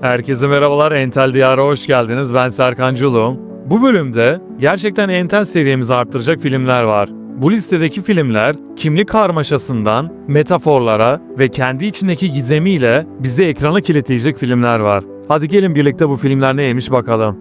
Herkese merhabalar, Entel Diyar'a hoş geldiniz. Ben Serkan Culuğum. Bu bölümde gerçekten entel seviyemizi arttıracak filmler var. Bu listedeki filmler kimlik karmaşasından metaforlara ve kendi içindeki gizemiyle bizi ekrana kilitleyecek filmler var. Hadi gelin birlikte bu filmler neymiş bakalım.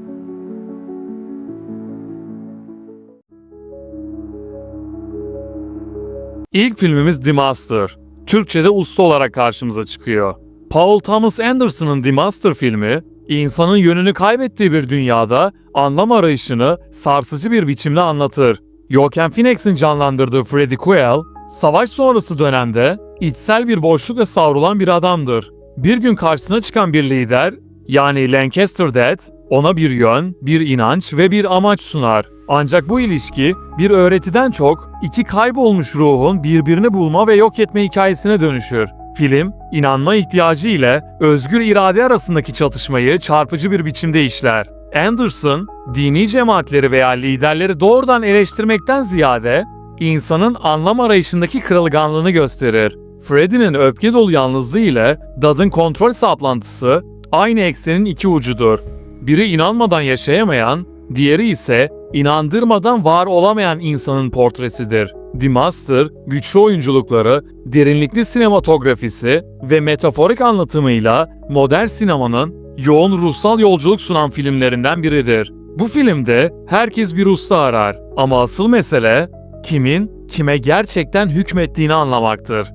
İlk filmimiz The Master. Türkçe'de usta olarak karşımıza çıkıyor. Paul Thomas Anderson'ın The Master filmi, insanın yönünü kaybettiği bir dünyada anlam arayışını sarsıcı bir biçimde anlatır. Joaquin Phoenix'in canlandırdığı Freddie Quell, savaş sonrası dönemde içsel bir boşlukla savrulan bir adamdır. Bir gün karşısına çıkan bir lider, yani Lancaster Dad, ona bir yön, bir inanç ve bir amaç sunar. Ancak bu ilişki bir öğretiden çok iki kaybolmuş ruhun birbirini bulma ve yok etme hikayesine dönüşür. Film, inanma ihtiyacı ile özgür irade arasındaki çatışmayı çarpıcı bir biçimde işler. Anderson, dini cemaatleri veya liderleri doğrudan eleştirmekten ziyade insanın anlam arayışındaki kırılganlığını gösterir. Freddy'nin öfke dolu yalnızlığı ile Dad'ın kontrol saplantısı aynı eksenin iki ucudur. Biri inanmadan yaşayamayan, diğeri ise inandırmadan var olamayan insanın portresidir. The Master, güçlü oyunculukları, derinlikli sinematografisi ve metaforik anlatımıyla modern sinemanın yoğun ruhsal yolculuk sunan filmlerinden biridir. Bu filmde herkes bir usta arar ama asıl mesele kimin kime gerçekten hükmettiğini anlamaktır.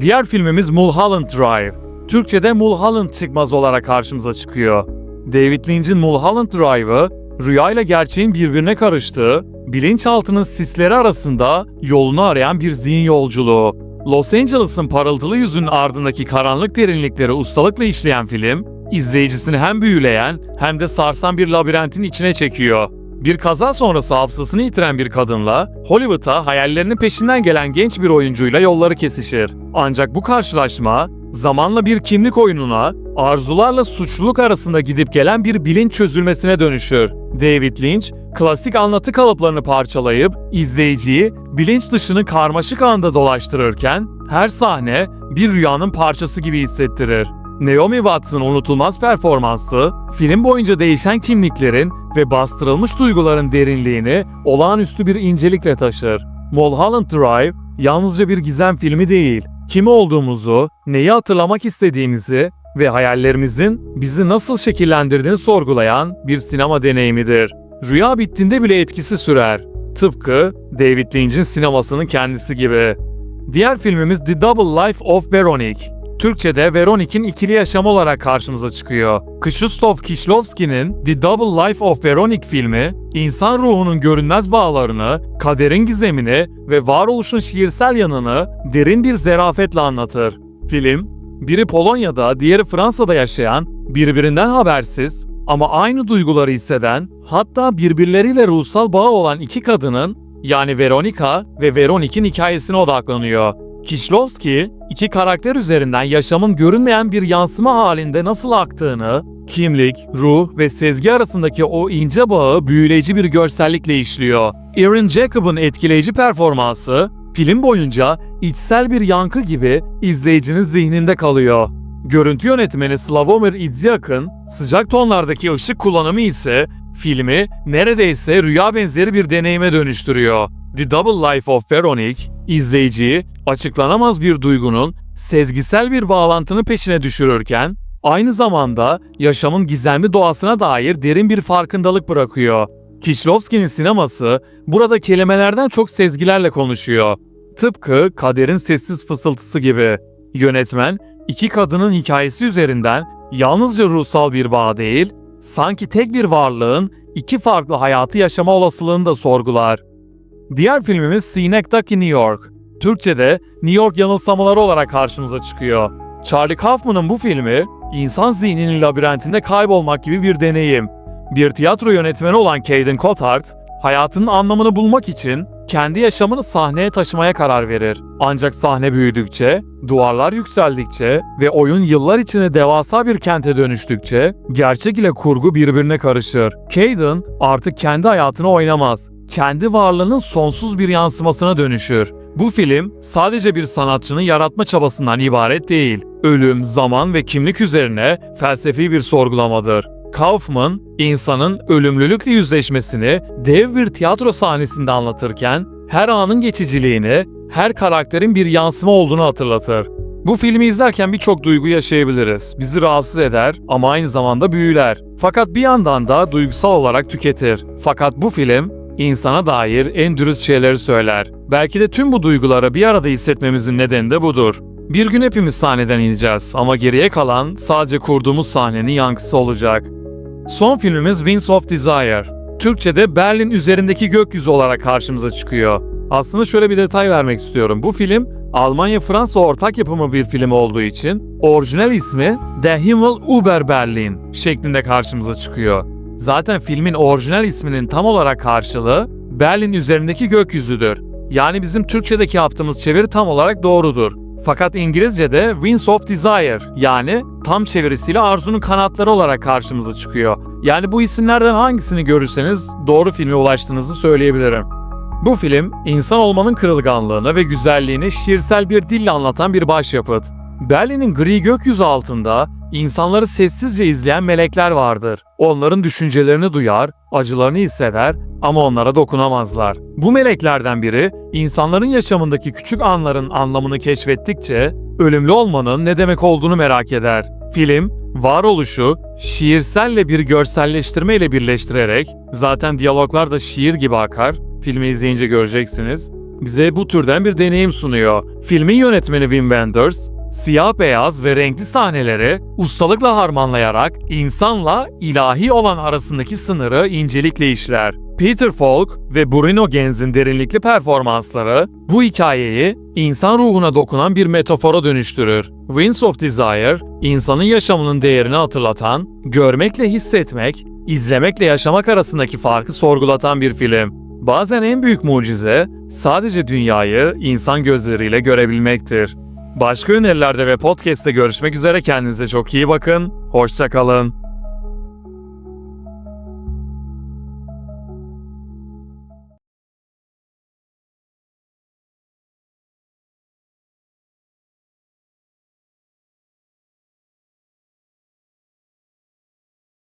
Diğer filmimiz Mulholland Drive. Türkçe'de Mulholland çıkmaz olarak karşımıza çıkıyor. David Lynch'in Mulholland Drive'ı rüya ile gerçeğin birbirine karıştığı, bilinçaltının sisleri arasında yolunu arayan bir zihin yolculuğu. Los Angeles'ın parıltılı yüzünün ardındaki karanlık derinlikleri ustalıkla işleyen film, izleyicisini hem büyüleyen hem de sarsan bir labirentin içine çekiyor. Bir kaza sonrası hafızasını yitiren bir kadınla Hollywood'a hayallerinin peşinden gelen genç bir oyuncuyla yolları kesişir. Ancak bu karşılaşma zamanla bir kimlik oyununa, arzularla suçluluk arasında gidip gelen bir bilinç çözülmesine dönüşür. David Lynch, klasik anlatı kalıplarını parçalayıp izleyiciyi bilinç dışını karmaşık anda dolaştırırken her sahne bir rüyanın parçası gibi hissettirir. Naomi Watts'ın unutulmaz performansı, film boyunca değişen kimliklerin ve bastırılmış duyguların derinliğini olağanüstü bir incelikle taşır. Mulholland Drive, yalnızca bir gizem filmi değil, kim olduğumuzu, neyi hatırlamak istediğimizi ve hayallerimizin bizi nasıl şekillendirdiğini sorgulayan bir sinema deneyimidir. Rüya bittiğinde bile etkisi sürer. Tıpkı David Lynch'in sinemasının kendisi gibi. Diğer filmimiz The Double Life of Veronique. Türkçe'de Veronik'in ikili yaşamı olarak karşımıza çıkıyor. Krzysztof Kieślowski'nin The Double Life of Veronique filmi, insan ruhunun görünmez bağlarını, kaderin gizemini ve varoluşun şiirsel yanını derin bir zerafetle anlatır. Film, biri Polonya'da, diğeri Fransa'da yaşayan, birbirinden habersiz ama aynı duyguları hisseden, hatta birbirleriyle ruhsal bağı olan iki kadının, yani Veronika ve Veronik'in hikayesine odaklanıyor. Kieślowski, iki karakter üzerinden yaşamın görünmeyen bir yansıma halinde nasıl aktığını, kimlik, ruh ve sezgi arasındaki o ince bağı büyüleyici bir görsellikle işliyor. Erin Jacob'ın etkileyici performansı, film boyunca içsel bir yankı gibi izleyicinin zihninde kalıyor. Görüntü yönetmeni Slavomir Idziak'ın sıcak tonlardaki ışık kullanımı ise filmi neredeyse rüya benzeri bir deneyime dönüştürüyor. The Double Life of Veronique, izleyiciyi açıklanamaz bir duygunun sezgisel bir bağlantının peşine düşürürken, aynı zamanda yaşamın gizemli doğasına dair derin bir farkındalık bırakıyor. Kieślowski'nin sineması burada kelimelerden çok sezgilerle konuşuyor. Tıpkı kaderin sessiz fısıltısı gibi. Yönetmen, iki kadının hikayesi üzerinden yalnızca ruhsal bir bağ değil, sanki tek bir varlığın iki farklı hayatı yaşama olasılığını da sorgular. Diğer filmimiz Synecdoche New York. Türkçe'de New York yanılsamaları olarak karşımıza çıkıyor. Charlie Kaufman'ın bu filmi, insan zihninin labirentinde kaybolmak gibi bir deneyim. Bir tiyatro yönetmeni olan Caden Cotard, hayatının anlamını bulmak için kendi yaşamını sahneye taşımaya karar verir. Ancak sahne büyüdükçe, duvarlar yükseldikçe ve oyun yıllar içinde devasa bir kente dönüştükçe gerçek ile kurgu birbirine karışır. Caden artık kendi hayatını oynamaz. Kendi varlığının sonsuz bir yansımasına dönüşür Bu film sadece bir sanatçının yaratma çabasından ibaret değil. Ölüm, zaman ve kimlik üzerine felsefi bir sorgulamadır. Kaufman, insanın ölümlülükle yüzleşmesini dev bir tiyatro sahnesinde anlatırken her anın geçiciliğini, her karakterin bir yansıma olduğunu hatırlatır. Bu filmi izlerken birçok duygu yaşayabiliriz. Bizi rahatsız eder ama aynı zamanda büyüler. Fakat bir yandan da duygusal olarak tüketir. Fakat bu film insana dair en dürüst şeyleri söyler. Belki de tüm bu duyguları bir arada hissetmemizin nedeni de budur. Bir gün hepimiz sahneden ineceğiz ama geriye kalan sadece kurduğumuz sahnenin yankısı olacak. Son filmimiz Wings of Desire. Türkçe'de Berlin üzerindeki gökyüzü olarak karşımıza çıkıyor. Aslında şöyle bir detay vermek istiyorum. Bu film Almanya-Fransa ortak yapımı bir film olduğu için orijinal ismi Der Himmel über Berlin şeklinde karşımıza çıkıyor. Zaten filmin orijinal isminin tam olarak karşılığı Berlin üzerindeki gökyüzüdür. Yani bizim Türkçedeki yaptığımız çeviri tam olarak doğrudur. Fakat İngilizce'de Wings of Desire yani tam çevirisiyle arzunun kanatları olarak karşımıza çıkıyor. Yani bu isimlerden hangisini görürseniz doğru filme ulaştığınızı söyleyebilirim. Bu film, insan olmanın kırılganlığını ve güzelliğini şiirsel bir dille anlatan bir başyapıt. Berlin'in gri gökyüzü altında insanları sessizce izleyen melekler vardır. Onların düşüncelerini duyar, acılarını hisseder ama onlara dokunamazlar. Bu meleklerden biri, insanların yaşamındaki küçük anların anlamını keşfettikçe ölümlü olmanın ne demek olduğunu merak eder. Film, varoluşu şiirselle bir görselleştirme ile birleştirerek, zaten diyaloglar da şiir gibi akar, filmi izleyince göreceksiniz, bize bu türden bir deneyim sunuyor. Filmin yönetmeni Wim Wenders, siyah beyaz ve renkli sahneleri ustalıkla harmanlayarak insanla ilahi olan arasındaki sınırı incelikle işler. Peter Falk ve Bruno Genz'in derinlikli performansları bu hikayeyi insan ruhuna dokunan bir metafora dönüştürür. Wings of Desire, insanın yaşamının değerini hatırlatan, görmekle hissetmek, izlemekle yaşamak arasındaki farkı sorgulatan bir film. Bazen en büyük mucize sadece dünyayı insan gözleriyle görebilmektir. Başka önerilerde ve podcast'te görüşmek üzere kendinize çok iyi bakın. Hoşça kalın.